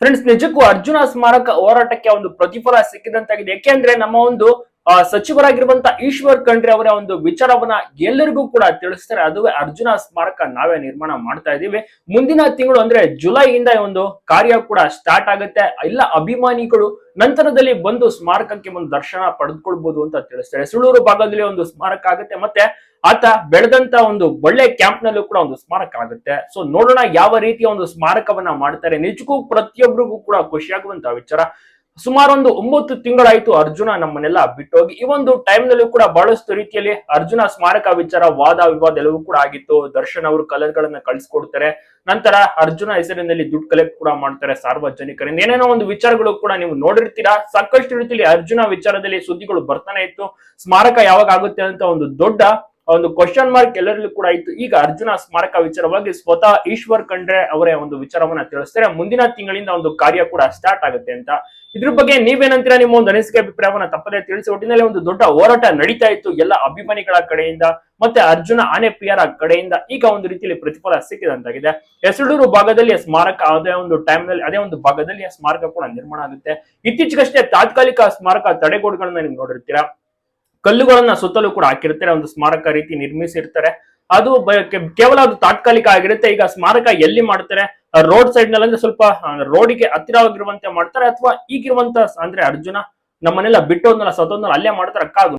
Friends ನಿಜಕ್ಕೂ ಅರ್ಜುನ ಸ್ಮಾರಕ ಹೋರಾಟಕ್ಕೆ ಒಂದು ಪ್ರತಿಫಲ ಸಿಕ್ಕಿದಂತಾಗಿದೆ. ಯಾಕೆಂದ್ರೆ ನಮ್ಮ ಒಂದು ಸಚಿವರಾಗಿರುವಂತ ಈಶ್ವರ್ ಖಂಡ್ರೆ ಅವರ ಒಂದು ವಿಚಾರವನ್ನ ಎಲ್ಲರಿಗೂ ಕೂಡ ತಿಳಿಸ್ತಾರೆ. ಅದುವೇ ಅರ್ಜುನ ಸ್ಮಾರಕ ನಾವೇ ನಿರ್ಮಾಣ ಮಾಡ್ತಾ ಇದ್ದೀವಿ. ಮುಂದಿನ ತಿಂಗಳು ಅಂದ್ರೆ ಜುಲೈಯಿಂದ ಒಂದು ಕಾರ್ಯ ಕೂಡ ಸ್ಟಾರ್ಟ್ ಆಗುತ್ತೆ. ಎಲ್ಲ ಅಭಿಮಾನಿಗಳು ನಂತರದಲ್ಲಿ ಬಂದು ಸ್ಮಾರಕಕ್ಕೆ ಒಂದು ದರ್ಶನ ಪಡೆದುಕೊಳ್ಬಹುದು ಅಂತ ತಿಳಿಸ್ತಾರೆ. ಸುಳೂರು ಭಾಗದಲ್ಲಿ ಒಂದು ಸ್ಮಾರಕ ಆಗುತ್ತೆ, ಮತ್ತೆ ಆತ ಬೆಳೆದಂತ ಒಂದು ಒಳ್ಳೆ ಕ್ಯಾಂಪ್ ನಲ್ಲೂ ಕೂಡ ಒಂದು ಸ್ಮಾರಕ ಆಗುತ್ತೆ. ಸೊ ನೋಡೋಣ ಯಾವ ರೀತಿಯ ಒಂದು ಸ್ಮಾರಕವನ್ನ ಮಾಡ್ತಾರೆ. ನಿಜಕ್ಕೂ ಪ್ರತಿಯೊಬ್ಬರಿಗೂ ಕೂಡ ಖುಷಿಯಾಗುವಂತ ವಿಚಾರ. ಸುಮಾರು ಒಂದು ಒಂಬತ್ತು ತಿಂಗಳಾಯ್ತು ಅರ್ಜುನ ನಮ್ಮನ್ನೆಲ್ಲ ಬಿಟ್ಟೋಗಿ. ಈ ಒಂದು ಟೈಮ್ ನಲ್ಲೂ ಕೂಡ ಬಹಳಷ್ಟು ರೀತಿಯಲ್ಲಿ ಅರ್ಜುನ ಸ್ಮಾರಕ ವಿಚಾರ, ವಾದ, ವಿವಾದ ಎಲ್ಲವೂ ಕೂಡ ಆಗಿತ್ತು. ದರ್ಶನ್ ಅವರು ಕಲರ್ ಗಳನ್ನ ಕಳಿಸ್ಕೊಡ್ತಾರೆ. ನಂತರ ಅರ್ಜುನ ಹೆಸರಿನಲ್ಲಿ ದುಡ್ಡು ಕಲೆಕ್ಟ್ ಕೂಡ ಮಾಡ್ತಾರೆ ಸಾರ್ವಜನಿಕರಿಂದ. ಏನೇನೋ ಒಂದು ವಿಚಾರಗಳು ಕೂಡ ನೀವು ನೋಡಿರ್ತೀರಾ? ಸಾಕಷ್ಟು ರೀತಿಯಲ್ಲಿ ಅರ್ಜುನ ವಿಚಾರದಲ್ಲಿ ಸುದ್ದಿಗಳು ಬರ್ತಾನೆ ಇತ್ತು. ಸ್ಮಾರಕ ಯಾವಾಗ ಆಗುತ್ತೆ ಅಂತ ಒಂದು ದೊಡ್ಡ ಒಂದು ಕ್ವಶನ್ ಮಾರ್ಕ್ ಎಲ್ಲರಲ್ಲೂ ಕೂಡ ಇತ್ತು. ಈಗ ಅರ್ಜುನ ಸ್ಮಾರಕ ವಿಚಾರವಾಗಿ ಸ್ವತಃ ಈಶ್ವರ್ ಖಂಡ್ರೆ ಅವರೇ ಒಂದು ವಿಚಾರವನ್ನ ತಿಳಿಸ್ತಾರೆ. ಮುಂದಿನ ತಿಂಗಳಿಂದ ಒಂದು ಕಾರ್ಯ ಕೂಡ ಸ್ಟಾರ್ಟ್ ಆಗುತ್ತೆ ಅಂತ ಇದ್ರ ಬಗ್ಗೆ ನೀವೇನಂತೀರಾ ನಿಮ್ಮ ಒಂದು ಅನಿಸಿಕೆ ಅಭಿಪ್ರಾಯವನ್ನ ತಪ್ಪದೇ ತಿಳಿಸಿ, ಒಟ್ಟಿನಲ್ಲಿ ಒಂದು ದೊಡ್ಡ ಹೋರಾಟ ನಡೀತಾ ಇತ್ತು, ಎಲ್ಲ ಅಭಿಮಾನಿಗಳ ಕಡೆಯಿಂದ ಮತ್ತೆ ಅರ್ಜುನ ಆನೆ ಪಿಯರ ಕಡೆಯಿಂದ ಈಗ ಒಂದು ರೀತಿಯಲ್ಲಿ ಪ್ರತಿಫಲ ಸಿಕ್ಕಿದಂತಾಗಿದೆ. ಹೆಸಳೂರು ಭಾಗದಲ್ಲಿ ಸ್ಮಾರಕ, ಅದೇ ಒಂದು ಟೈಮ್ನಲ್ಲಿ ಅದೇ ಒಂದು ಭಾಗದಲ್ಲಿ ಸ್ಮಾರಕ ಕೂಡ ನಿರ್ಮಾಣ ಆಗುತ್ತೆ. ಇತ್ತೀಚೆಗಷ್ಟೇ ತಾತ್ಕಾಲಿಕ ಸ್ಮಾರಕ ತಡೆಗೋಡುಗಳನ್ನ ನೀವು ನೋಡಿರ್ತೀರಾ? ಕಲ್ಲುಗಳನ್ನ ಸುತ್ತಲೂ ಕೂಡ ಹಾಕಿರ್ತಾರೆ, ಒಂದು ಸ್ಮಾರಕ ರೀತಿ ನಿರ್ಮಿಸಿರ್ತಾರೆ. ಅದು ಕೇವಲ ಅದು ತಾತ್ಕಾಲಿಕ ಆಗಿರುತ್ತೆ. ಈಗ ಸ್ಮಾರಕ ಎಲ್ಲಿ ಮಾಡ್ತಾರೆ? ರೋಡ್ ಸೈಡ್ನಲ್ಲಿ ಅಂದ್ರೆ ಸ್ವಲ್ಪ ರೋಡಿಗೆ ಹತ್ತಿರವಾಗಿರುವಂತೆ ಮಾಡ್ತಾರೆ ಅಥವಾ ಈಗಿರುವಂತ ಅಂದ್ರೆ ಅರ್ಜುನ ನಮ್ಮನ್ನೆಲ್ಲ ಬಿಟ್ಟೋದ್ನಲ್ಲ ಸತ್ತೊಂದಲ್ಲ ಅಲ್ಲೇ ಮಾಡ್ತಾರೆ. ಕಾದು